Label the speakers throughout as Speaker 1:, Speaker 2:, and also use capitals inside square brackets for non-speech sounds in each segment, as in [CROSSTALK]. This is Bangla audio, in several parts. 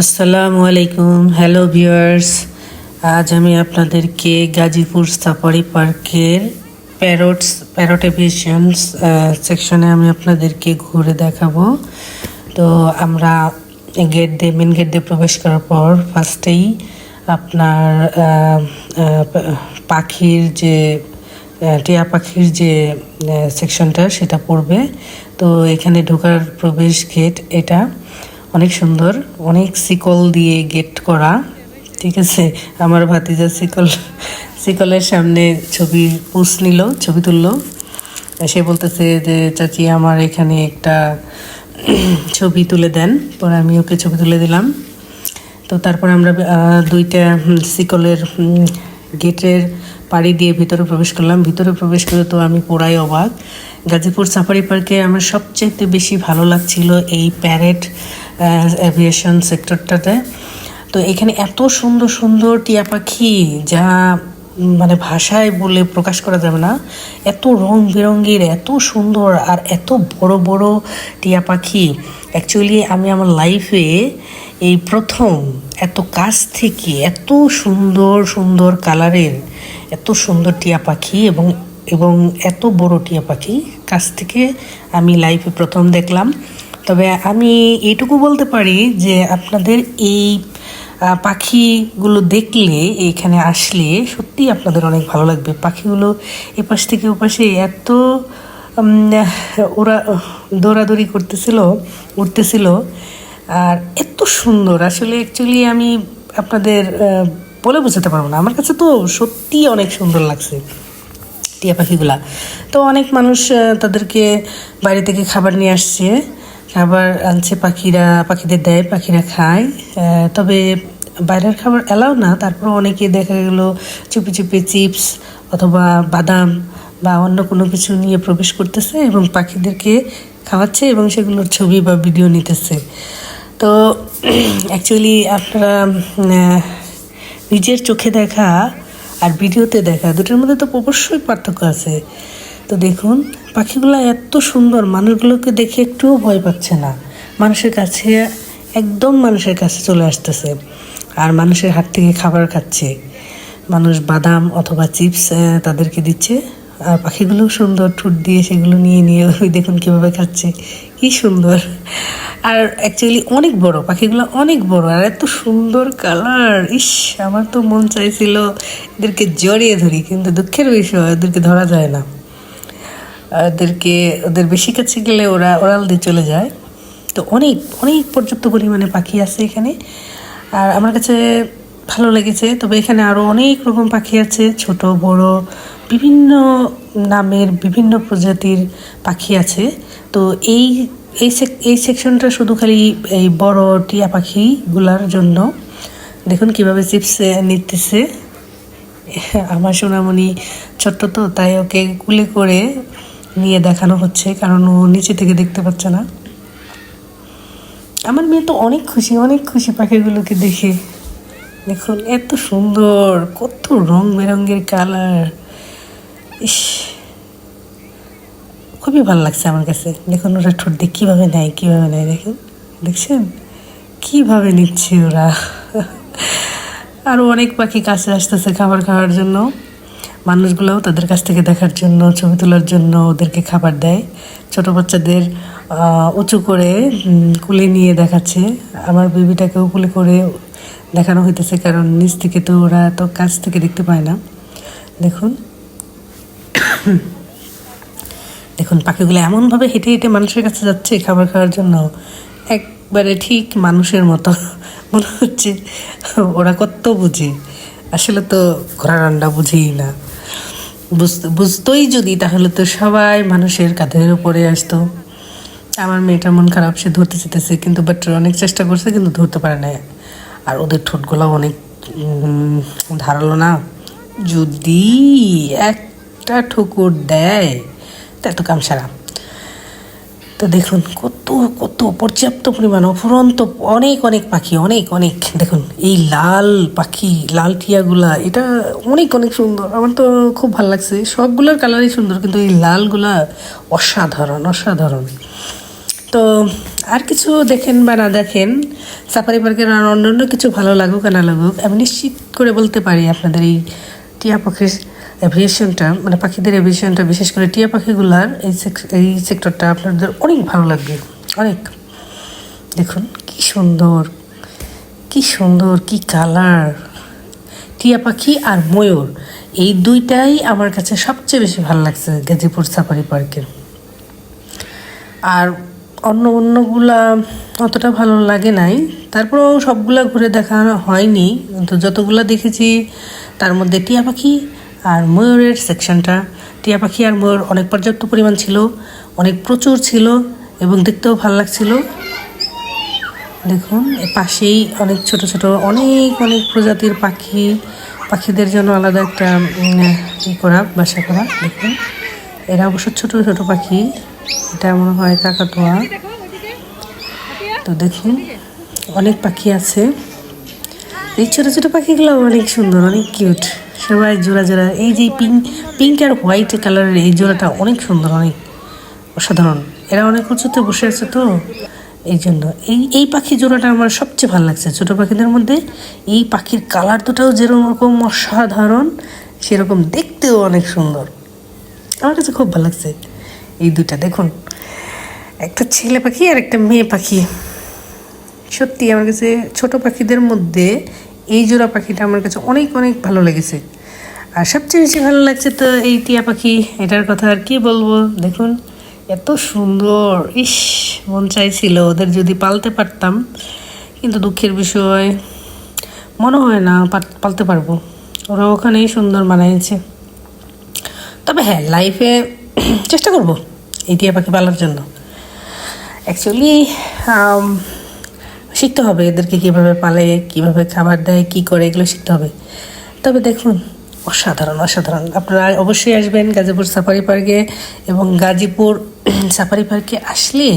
Speaker 1: আসসালামু আলাইকুম। হ্যালো ভিউয়ার্স আজ আমি আপনাদেরকে গাজীপুর সাফারি পার্কের প্যারোটস প্যারট এভিয়েশনস সেকশনে আমি আপনাদেরকে ঘুরে দেখাবো। তো আমরা গেট দিয়ে মেন গেট দিয়ে প্রবেশ করার পর ফার্স্টেই আপনার পাখির যে টিয়া পাখির যে সেকশনটা সেটা পড়বে। তো এখানে ঢোকার প্রবেশ গেট এটা। অনেক সুন্দর অনেক শিকল দিয়ে গেট করা ঠিক আছে? আমার ভাতিজা শিকল শিকলের সামনে ছবি পোস্ট নিল ছবি তুললো। সে বলতেছে যে চাচি আমার এখানে একটা [CLEARS THROAT] ছবি তুলে দেন। পরে আমি ওকে ছবি তুলে দিলাম। তো তারপর আমরা দুইটা হুম, শিকলের গেটের পাড়ি দিয়ে ভিতরে প্রবেশ করলাম। ভিতরে প্রবেশ করে তো আমি পুরাই অবাক। গাজীপুর সাফারি পার্কে আমার সবচেয়ে বেশি ভালো লাগছিল এই প্যারেট অ্যাভিয়েশন সেক্টরটাতে তো এখানে এত সুন্দর সুন্দর টিয়া পাখি যা মানে ভাষায় বলে প্রকাশ করা যাবে না, এত রং বেরঙ্গের এত সুন্দর আর এত বড় বড় টিয়া পাখি। অ্যাকচুয়ালি আমি আমার লাইফে এই প্রথম এত কাছ থেকে এত সুন্দর সুন্দর কালারের এত সুন্দর টিয়া পাখি এবং এবং এত বড় টিয়া পাখি কাছ থেকে আমি লাইফে প্রথম দেখলাম। তবে আমি এইটুকু বলতে পারি যে আপনাদের এই পাখিগুলো দেখলে এখানে আসলে সত্যি আপনাদের অনেক ভালো লাগবে। পাখিগুলো এপাশ থেকে ওপাশে এত ওরা দৌড়াদৌড়ি করতেছিল উঠতেছিল আর এত সুন্দর। আসলে অ্যাকচুয়ালি আমি আপনাদের বলে বোঝাতে পারব না। আমার কাছে তো সত্যি অনেক সুন্দর লাগছে টিয়া পাখিগুলা। তো অনেক মানুষ তাদেরকে বাইরে থেকে খাবার নিয়ে আসছে। খাবার আনছে পাখিরা, পাখিদের দেয়, পাখিরা খায়। তবে বাইরের খাবার এলাও না। তারপর অনেকে দেখা গেল চুপি চুপি চিপস অথবা বাদাম বা অন্য কোনো কিছু নিয়ে প্রবেশ করতেছে এবং পাখিদেরকে খাওয়াচ্ছে এবং সেগুলোর ছবি বা ভিডিও নিতেছে। তো অ্যাকচুয়ালি আপনারা নিজের চোখে দেখা আর ভিডিওতে দেখা দুটোর মধ্যে তো অবশ্যই পার্থক্য আছে। তো দেখুন, পাখিগুলো এত সুন্দর, মানুষগুলোকে দেখে একটুও ভয় পাচ্ছে না। মানুষের কাছে, একদম মানুষের কাছে চলে আসতেছে। আর মানুষের হাত থেকে খাবার খাচ্ছে। মানুষ বাদাম অথবা চিপস তাদেরকে দিচ্ছে। আর পাখিগুলো সুন্দর, ঠুট দিয়ে সেগুলো নিয়ে নিয়ে ওই দেখুন কীভাবে খাচ্ছে। কি সুন্দর। আর অ্যাকচুয়ালি অনেক বড়, পাখিগুলো অনেক বড়, আর এত সুন্দর কালার ইস, আমার তো মন চাইছিল এদেরকে জড়িয়ে ধরি, কিন্তু দুঃখের বিষয়, এদেরকে ধরা যায় না। ওদেরকে, ওদের বেশি কাছে গেলে ওরা ওরাল দিয়ে চলে যায়। তো অনেক অনেক পর্যাপ্ত পরিমাণে পাখি আছে এখানে। আর আমার কাছে ভালো লেগেছে, তবে এখানে আরও অনেক রকম পাখি আছে, ছোট, বড়, বিভিন্ন নামের বিভিন্ন প্রজাতির পাখি আছে। তো এই এই এই সেকশনটা শুধু খালি এই বড় টিয়া পাখিগুলার জন্য। দেখুন কীভাবে চিপস নিতেছে। আমার সোনামণি ছোট্ট তো, তাই ওকে কুলে করে নিয়ে দেখানো হচ্ছে, কারণ ও নিচে থেকে দেখতে পাচ্ছে না। আমার মেয়ে তো অনেক খুশি অনেক খুশি পাখিগুলোকে দেখে। দেখুন, এত সুন্দর, কত রং বেরঙের কালার। ইস, খুবই ভালো লাগছে আমার কাছে। দেখুন, ওরা ঠোঁট দিয়ে কীভাবে নেয় কীভাবে নেয়, দেখুন। দেখছেন? কীভাবে নিচ্ছে ওরা? আরও অনেক পাখি কাছে আসতেছে খাবার খাওয়ার জন্য। মানুষগুলোও তাদের কাছ থেকে দেখার জন্য, ছবি তোলার জন্য ওদেরকে খাবার দেয়। ছোট বাচ্চাদের উঁচু করে কুলে নিয়ে দেখাচ্ছে। আমার বেবিটাকেও কুলে করে দেখানো হইতেছে, কারণ নিচ থেকে তো ওরা তো কাছ থেকে দেখতে পায় না। দেখুন। [COUGHS] দেখুন, পাখিগুলো এমনভাবে হেঁটে হেঁটে মানুষের কাছে যাচ্ছে খাবার খাওয়ার জন্য। একবারে ঠিক মানুষের মতো। [LAUGHS] মনে হচ্ছে ওরা কত বুঝে। আসলে তো ঘোড়া রান্না বুঝেই না। বুঝতোই যদি, তাহলে তো সবাই মানুষের কাঁধের উপরে আসতো। আমার মেয়েটার মন খারাপ, সে ধরতে চেতেছে কিন্তু বাট অনেক চেষ্টা করছে, কিন্তু ধরতে পারে না আর ওদের ঠোঁটগুলো অনেক ধারালো না। যদি একটা ঠুকুর দেয়, তা তো কাম সারা তো দেখুন, কত কত পর্যাপ্ত পরিমাণ অফুরন্ত, অনেক অনেক পাখি, অনেক অনেক। দেখুন, এই লাল পাখি, লাল টিয়াগুলা, এটা অনেক অনেক সুন্দর। আমার তো খুব ভালো লাগছে। সবগুলোর কালারই সুন্দর, কিন্তু এই লালগুলা অসাধারণ অসাধারণ। তো আর কিছু দেখেন বা না দেখেন, সাফারি পার্কের আর অন্যান্য কিছু ভালো লাগুক আর না লাগুক, আমি নিশ্চিত করে বলতে পারি আপনাদের এই টিয়া পাখির এভিয়েশনটা মানে পাখিদের এভিয়েশনটা বিশেষ করে টিয়া পাখিগুলার এই এই সেক্টরটা আপনাদের অনেক ভালো লাগবে। অনেক। দেখুন, কি সুন্দর কি সুন্দর, কি কালার টিয়া পাখি আর ময়ূর, এই দুইটাই আমার কাছে সবচেয়ে বেশি ভালো লাগছে গাজীপুর সাফারি পার্কের আর অন্য অন্যগুলা অতটা ভালো লাগে নাই। তারপরেও সবগুলা ঘুরে দেখা হয়নি। কিন্তু যতগুলা দেখেছি তার মধ্যে টিয়া পাখি আর ময়ূরের সেকশনটা টিয়া পাখি আর ময়ূর অনেক পর্যাপ্ত পরিমাণ ছিল, অনেক প্রচুর ছিল এবং দেখতেও ভালো লাগছিল। দেখুন পাশেই অনেক ছোট ছোট অনেক অনেক প্রজাতির পাখি। পাখিদের জন্য আলাদা একটা ই করা, বাসা করা, দেখুন। এরা অবশ্য ছোট ছোট পাখি। এটা মনে হয় কাকাতোয়া। তো দেখুন, অনেক পাখি আছে। এই ছোটো ছোটো পাখিগুলো অনেক সুন্দর, অনেক কিউট সবাই জোড়া জোড়া। এই যে পিঙ্ক পিঙ্ক আর হোয়াইট কালারের এই জোড়াটা অনেক সুন্দর, অনেক অসাধারণ। এরা অনেক উঁচুতে বসে আছে তো। এই জন্য এই এই পাখি জোড়াটা আমার সবচেয়ে ভালো লাগছে। ছোটো পাখিদের মধ্যে এই পাখির কালার দুটাও যেরকম অসাধারণ, সেরকম দেখতেও অনেক সুন্দর। আমার কাছে খুব ভালো লাগছে এই দুটা দেখুন, একটা ছেলে পাখি আর একটা মেয়ে পাখি। সত্যি আমার কাছে ছোট পাখিদের মধ্যে এই জোড়া পাখিটা আমার কাছে অনেক অনেক ভালো লেগেছে। আর সবচেয়ে বেশি ভালো লাগছে তো এই টিয়া পাখি, এটার কথা আর কি বলব? দেখুন, এত সুন্দর। ইস, মন চাইছিল ওদের যদি পালতে পারতাম, কিন্তু দুঃখের বিষয়, মনে হয় না পালতে পারব। ওরা ওখানেই সুন্দর মানাইছে তবে হ্যাঁ লাইফে চেষ্টা করব এই টিয়া পাখি পালার জন্য। অ্যাকচুয়ালি শিখতে হবে এদেরকে কীভাবে পালে, কীভাবে খাবার দেয়, কী করে, এগুলো শিখতে হবে। তবে দেখুন, অসাধারণ অসাধারণ। আপনারা অবশ্যই আসবেন গাজীপুর সাফারি পার্কে এবং গাজীপুর [CLEARS THROAT] সাফারি পার্কে আসলে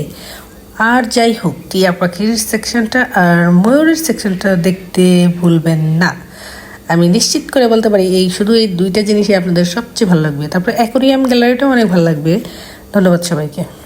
Speaker 1: আর যাই হোক, টিয়া পাখির সেকশনটা আর ময়ূরের সেকশনটা দেখতে ভুলবেন না। আমি নিশ্চিত করে বলতে পারি, এই শুধু এই দুইটা জিনিসই আপনাদের সবচেয়ে ভালো লাগবে। তারপরে অ্যাকোরিয়াম গ্যালারিটাও অনেক ভালো লাগবে। ধন্যবাদ সবাইকে।